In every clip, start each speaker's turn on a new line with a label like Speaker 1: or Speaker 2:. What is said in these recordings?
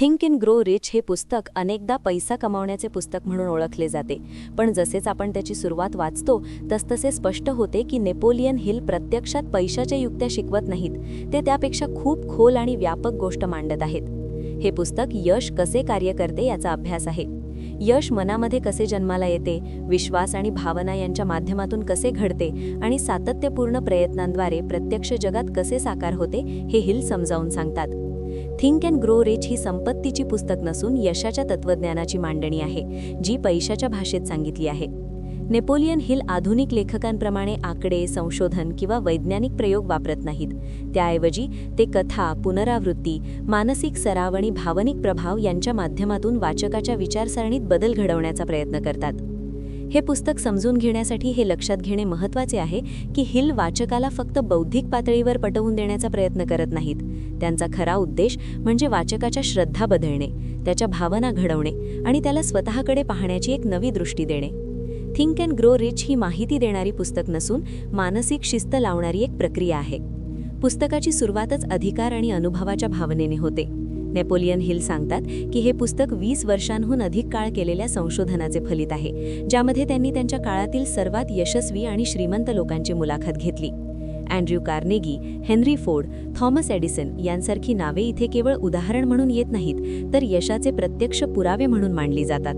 Speaker 1: Think in grow rich हे पुस्तक अनेकदा पैसा कमावण्याचे पुस्तक म्हणून ओळखले जाते. पण जसेच आपण त्याची सुरुवात वाचतो तसतसे स्पष्ट होते की नेपोलियन हिल प्रत्यक्षात पैशाच्या युक्त्या शिकवत नाहीत. ते त्यापेक्षा खूप खोल आणि व्यापक गोष्ट मांडत आहेत. हे पुस्तक यश कसे कार्य करते याचा अभ्यास आहे. यश मनामध्ये कसे जन्माला येते विश्वास आणि भावना यांच्या माध्यमातून कसे घडते आणि सातत्यपूर्ण प्रयत्नांद्वारे प्रत्यक्ष जगात कसे साकार होते हे हिल समजावून सांगतात. थिंक अँड ग्रो रिच ही संपत्तीची पुस्तक नसून यशाच्या तत्वज्ञानाची मांडणी आहे जी पैशाच्या भाषेत सांगितली आहे. नेपोलियन हिल आधुनिक लेखकांप्रमाणे आकडे संशोधन किंवा वैज्ञानिक प्रयोग वापरत नाहीत. त्याऐवजी ते कथा पुनरावृत्ती मानसिक सराव आणि भावनिक प्रभाव यांच्या माध्यमातून वाचकाच्या विचारसरणीत बदल घडवण्याचा प्रयत्न करतात. हे पुस्तक समजून घेण्यासाठी हे लक्षात घेणे महत्त्वाचे आहे की हिल वाचकाला फक्त बौद्धिक पातळीवर पटवून देण्याचा प्रयत्न करत नाहीत. त्यांचा खरा उद्देश म्हणजे वाचकाच्या श्रद्धा बदलणे त्याच्या भावना घडवणे आणि त्याला स्वतःकडे पाहण्याची एक नवी दृष्टी देणे. थिंक अँड ग्रो रिच ही माहिती देणारी पुस्तक नसून मानसिक शिस्त लावणारी एक प्रक्रिया आहे. पुस्तकाची सुरुवातच अधिकार आणि अनुभवाच्या भावनेने होते. नेपोलियन हिल सांगतात की हे पुस्तक वीस वर्षांहून अधिक काळ केलेल्या संशोधनाचे फलित आहे ज्यामध्ये त्यांनी त्यांच्या काळातील सर्वात यशस्वी आणि श्रीमंत लोकांची मुलाखत घेतली. Andrew Carnegie Henry Ford Thomas Edison यांसारखी नावे इथे केवळ उदाहरण म्हणून येत नाहीत तर यशाचे प्रत्यक्ष पुरावे म्हणून मांडली जातात.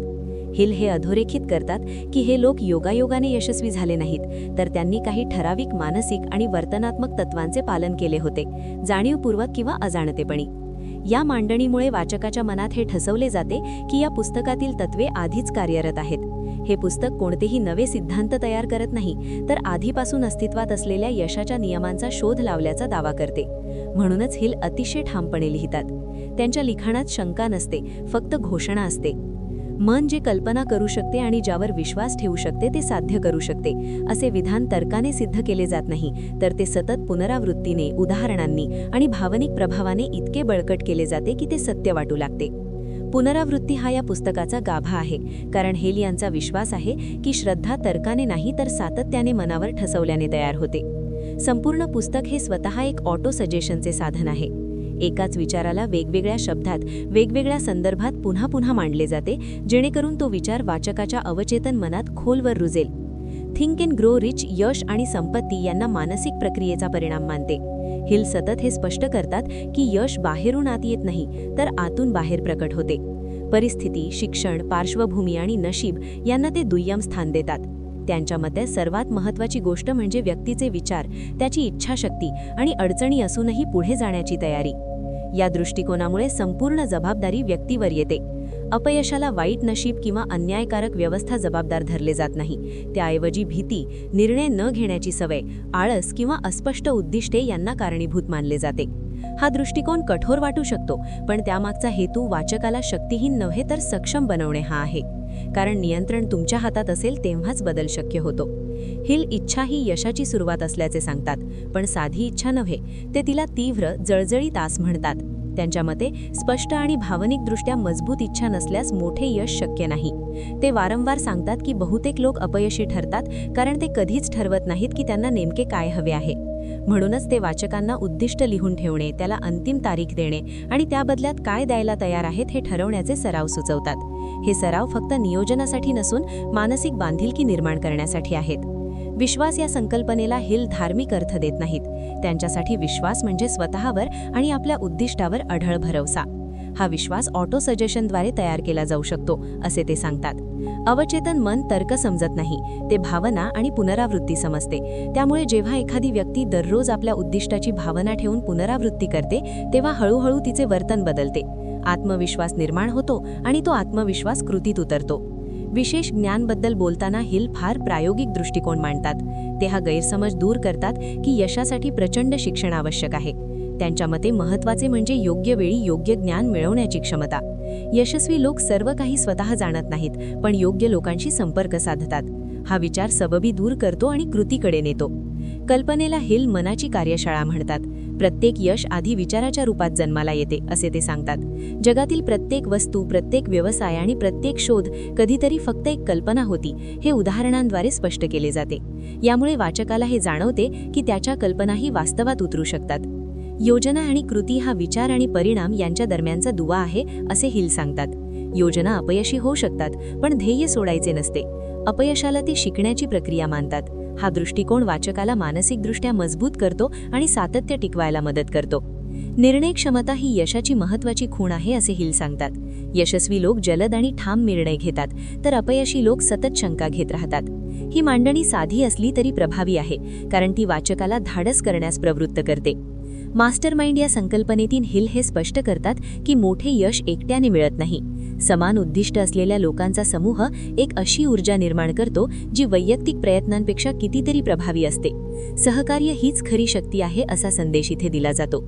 Speaker 1: हिल हे अधोरेखित करतात की हे लोक योगायोगाने यशस्वी झाले नाहीत तर त्यांनी काही ठराविक मानसिक आणि वर्तनात्मक तत्वांचे पालन केले होते जाणीवपूर्वक किंवा अजाणतेपणी. या मांडणीमुळे वाचकाच्या मनात हे ठसवले जाते की या पुस्तकातील तत्वे आधीच कार्यरत आहेत. हे पुस्तक कोणतेही नवे सिद्धांत तयार करत नाही तर आधीपासून अस्तित्वात असलेल्या यशाच्या नियमांचा शोध लावल्याचा दावा करते. म्हणूनच हिल अतिशय ठामपणे लिहितात. त्यांच्या लिखाणात शंका नसते फक्त घोषणा असते. मन जे कल्पना करू शकते आणि ज्यावर विश्वास ठेवू शकते ते साध्य करू शकते. असे विधान तर्काने सिद्ध केले जात नाही तर ते सतत पुनरावृत्तीने उदाहरणांनी आणि भावनिक प्रभावाने इतके बळकट केले जाते की ते सत्य वाटू लागते. पुनरावृत्ती हा या पुस्तकाचा गाभा आहे कारण हेल यांचा विश्वास आहे की श्रद्धा तर्काने नाही तर सातत्याने मनावर ठसवल्याने तयार होते. संपूर्ण पुस्तक हे स्वतः एक ऑटो सजेशनचे साधन आहे. एकाच विचाराला वेगवेगळ्या शब्दात वेगवेगळ्या संदर्भात पुन्हा पुन्हा मांडले जाते जेणेकरून तो विचार वाचकाच्या अवचेतन मनात खोलवर रुजेल. थिंक इन ग्रो रिच यश आणि संपत्ती यांना मानसिक प्रक्रियेचा परिणाम मानते. हिल सतत हे स्पष्ट करतात की यश बाहेरून आत येत नाही तर आतून बाहेर प्रकट होते. परिस्थिती शिक्षण पार्श्वभूमी आणि नशीब यांना ते दुय्यम स्थान देतात. त्यांच्या मते सर्वात महत्त्वाची गोष्ट म्हणजे व्यक्तीचे विचार त्याची इच्छाशक्ती आणि अडचणी असूनही पुढे जाण्याची तयारी. या दृष्टिकोनामुळे संपूर्ण जबाबदारी व्यक्तीवर येते. अपयशाला वाईट नशीब किंवा अन्यायकारक व्यवस्था जबाबदार धरले जात नाही. त्याऐवजी भीती निर्णय न घेण्याची सवय आळस किंवा अस्पष्ट उद्दिष्टे यांना कारणीभूत मानले जाते. हा दृष्टिकोन कठोर वाटू शकतो पण त्यामागचा हेतू वाचकाला शक्तीहीन नव्हे तर सक्षम बनवणे हा आहे. कारण नियंत्रण तुमच्या हातात असेल तेव्हाच बदल शक्य होतो. हिल इच्छा ही यशाची सुरुवात असल्याचे सांगतात पण साधी इच्छा नव्हे ते तिला तीव्र जळजळी तास म्हणतात. त्यांच्या मते स्पष्ट आणि भावनिकदृष्ट्या मजबूत इच्छा नसल्यास मोठे यश शक्य नाही. ते वारंवार सांगतात की बहुतेक लोक अपयशी ठरतात कारण ते कधीच ठरवत नाहीत की त्यांना नेमके काय हवे आहे. म्हणूनच ते वाचकांना उद्दिष्ट लिहून ठेवणे त्याला अंतिम तारीख देणे आणि त्या बदल्यात काय द्यायला तयार आहेत हे ठरवण्याचे सराव सुचवतात. हे सराव फक्त नियोजनासाठी नसून मानसिक बांधिलकी निर्माण करण्यासाठी आहेत. विश्वास या संकल्पनेला हिल धार्मिक अर्थ देत नाहीत. त्यांच्यासाठी विश्वास म्हणजे स्वतःवर आणि आपल्या उद्दिष्टावर अढळ भरवसा. हा विश्वास ऑटो सजेशनद्वारे तयार केला जाऊ शकतो असे ते सांगतात. अवचेतन मन तर्क समजत नाही ते भावना आणि पुनरावृत्ती समजते. त्यामुळे जेव्हा एखादी व्यक्ती दररोज आपल्या उद्दिष्टाची भावना ठेवून पुनरावृत्ती करते तेव्हा हळूहळू तिचे वर्तन बदलते. आत्मविश्वास निर्माण होतो आणि तो आत्मविश्वास कृतीत उतरतो. विशेष ज्ञानबद्दल बोलताना हिल फार प्रायोगिक दृष्टिकोन मांडतात. ते हा गैरसमज दूर करतात की यशासाठी प्रचंड शिक्षण आवश्यक आहे. त्यांच्या मते महत्त्वाचे म्हणजे योग्य वेळी योग्य ज्ञान मिळवण्याची क्षमता. यशस्वी लोक सर्व काही स्वतः जाणत नाहीत पण योग्य लोकांशी संपर्क साधतात. हा विचार सबबी दूर करतो आणि कृतीकडे नेतो. कल्पनेला हिल मनाची कार्यशाळा म्हणतात. प्रत्येक यश आधी विचाराच्या रूपात जन्माला येते असे ते सांगतात. जगातील प्रत्येक वस्तू प्रत्येक व्यवसाय आणि प्रत्येक शोध कधीतरी फक्त एक कल्पना होती हे उदाहरणांद्वारे स्पष्ट केले जाते. यामुळे वाचकाला हे जाणवते की त्याच्या कल्पनाही वास्तवात उतरू शकतात. योजना आणि कृती हा विचार आणि परिणाम यांच्या दरम्यानचा दुवा आहे असे हिल सांगतात. योजना अपयशी होऊ शकतात पण ध्येय सोडायचे नसते. अपयशाला ती शिकण्याची प्रक्रिया मानतात. हा दृष्टिकोन वाचकाला मानसिकदृष्ट्या मजबूत करतो आणि सातत्य टिकवायला मदत करतो. निर्णय क्षमता ही यशाची महत्वाची खूण आहे असे हिल सांगतात. यशस्वी लोक जलद आणि ठाम निर्णय घेतात तर अपयशी लोक सतत शंका घेत राहतात. ही मांडणी साधी असली तरी प्रभावी आहे कारण ती वाचकाला धाडस करण्यास प्रवृत्त करते. मास्टर माइंड या संकल्पनेतील हिल हे स्पष्ट करतात की मोठे यश एकट्याने मिळत नाही. समान उद्दिष्ट असलेल्या लोकांचा समूह एक अशी ऊर्जा निर्माण करतो जी वैयक्तिक प्रयत्नांपेक्षा कितीतरी प्रभावी असते. सहकार्य हीच खरी शक्ती आहे असा संदेश इथे दिला जातो.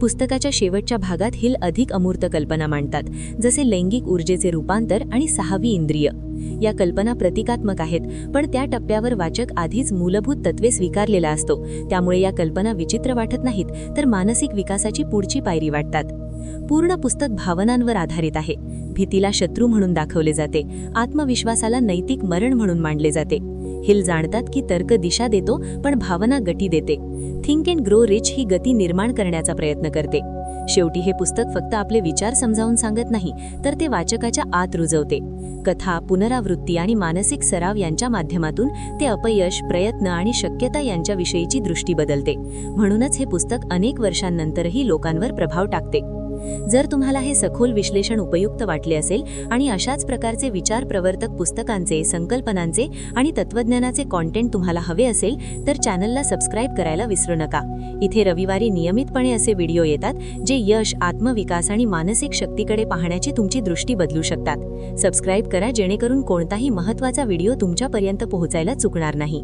Speaker 1: पुस्तकाच्या शेवटच्या भागात हिल अधिक अमूर्त कल्पना मांडतात जसे लैंगिक ऊर्जेचे रूपांतर आणि सहावी इंद्रिय. या कल्पना प्रतिकात्मक आहेत पण त्या टप्प्यावर वाचक आधीच मूलभूत तत्वे स्वीकारलेला असतो. त्यामुळे या कल्पना विचित्र वाटत नाहीत तर मानसिक विकासाची पुढची पायरी वाटतात. पूर्ण पुस्तक भावनांवर आधारित आहे. भीतीला शत्रू म्हणून दाखवले जाते. आत्मविश्वासाला नैतिक मरण म्हणून मांडले जाते. हिल जाणतात की तर्क दिशा देतो पण भावना गती देते. थिंक अँड ग्रो रिच ही गती निर्माण करण्याचा प्रयत्न करते. शेवटी हे पुस्तक फक्त आपले विचार समजावून सांगत नाही तर ते वाचकाच्या आत रुजवते. कथा पुनरावृत्ती आणि मानसिक सराव यांच्या माध्यमातून ते अपयश प्रयत्न आणि शक्यता यांच्याविषयीची दृष्टी बदलते. म्हणूनच हे पुस्तक अनेक वर्षांनंतरही लोकांवर प्रभाव टाकते. जर तुम्हाला हे सखोल विश्लेषण उपयुक्त वाटले असेल आणि अशाच प्रकारचे विचार प्रवर्तक पुस्तकांचे संकल्पनांचे आणि तत्वज्ञानाचे कॉन्टेंट तुम्हाला हवे असेल तर चॅनलला सबस्क्राईब करायला विसरू नका. इथे रविवारी नियमितपणे असे व्हिडिओ येतात जे यश आत्मविकास आणि मानसिक शक्तीकडे पाहण्याची तुमची दृष्टी बदलू शकतात. सबस्क्राईब करा जेणेकरून कोणताही महत्त्वाचा व्हिडिओ तुमच्यापर्यंत पोहोचायला चुकणार नाही.